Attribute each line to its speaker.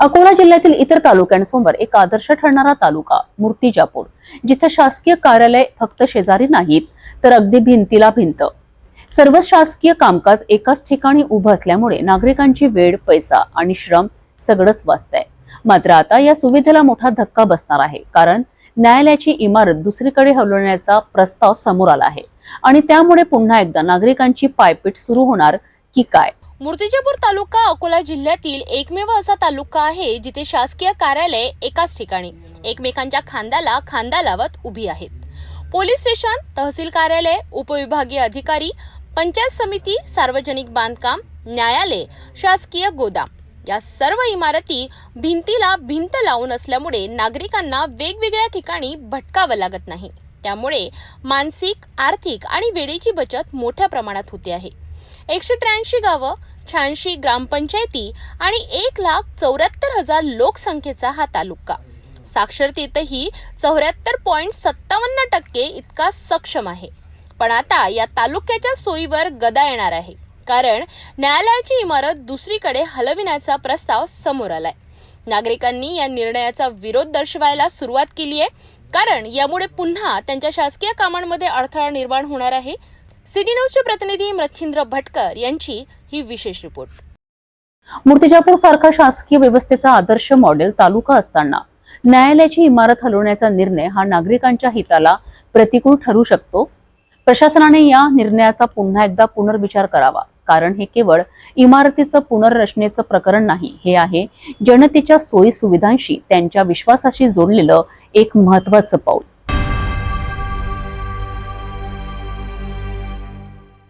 Speaker 1: अकोला जिल्ह्यातील इतर तालुक्यांसमोर एक आदर्श ठरणारा तालुका मूर्तिजापूर जिथे शासकीय कार्यालय फक्त शेजारी नाहीत तर अगदी भिंतीला भिंत. सर्व शासकीय कामकाज एकाच ठिकाणी उभं असल्यामुळे नागरिकांची वेळ पैसा आणि श्रम सगळंच वाचतंय. मात्र आता या सुविधेला मोठा धक्का बसणार आहे कारण न्यायालयाची इमारत दुसरीकडे हलवण्याचा प्रस्ताव समोर आला आहे. आणि त्यामुळे पुन्हा एकदा नागरिकांची पायपीट सुरू होणार की काय?
Speaker 2: मूर्तिजापूर तालुका अकोला जिल्ह्यातील एकमेव असा तालुका आहे जिथे शासकीय कार्यालय एकाच ठिकाणी एकमेकांच्या खांद्याला खांदा लावत उभी आहेत. पोलीस स्टेशन तहसील कार्यालय उपविभागीय अधिकारी पंचायत समिती सार्वजनिक बांधकाम न्यायालय शासकीय गोदाम या सर्व इमारती भिंतीला भिंत लावून असल्यामुळे नागरिकांना वेगवेगळ्या ठिकाणी भटकावं लागत नाही. त्यामुळे मानसिक आर्थिक आणि वेळेची बचत मोठ्या प्रमाणात होते आहे. एकशे त्र्याऐंशी गावं शहाऐंशी ग्रामपंचायती आणि एक लाख चौऱ्याहत्तर हजार लोकसंख्येचा हा तालुका. साक्षरतेतही चौऱ्याहत्तर पॉईंट सत्तावन्न टक्के इतका सक्षम आहे. पण आता या तालुक्याच्या सोयीवर गदा येणार आहे. कारण न्यायालयाची इमारत दुसरीकडे हलविण्याचा प्रस्ताव समोर आलाय. नागरिकांनी या निर्णयाचा विरोध दर्शवायला सुरुवात केली आहे कारण यामुळे पुन्हा त्यांच्या शासकीय कामांमध्ये अडथळा निर्माण होणार आहे. सिटी न्यूजचे प्रतिनिधी मच्छिंद्र भटकर यांची ही विशेष रिपोर्ट.
Speaker 1: मूर्तिजापूर सारखा शासकीय व्यवस्थेचा आदर्श मॉडेल तालुका असताना न्यायालयाची इमारत हलवण्याचा निर्णय हा नागरिकांच्या हिताला प्रतिकूल ठरू शकतो. प्रशासनाने या निर्णयाचा पुन्हा एकदा पुनर्विचार करावा कारण हे केवळ इमारतीचं पुनर्रचनेचं प्रकरण नाही हे आहे जनतेच्या सोयी सुविधांशी त्यांच्या विश्वासाशी जोडलेलं एक महत्वाचं पाऊल.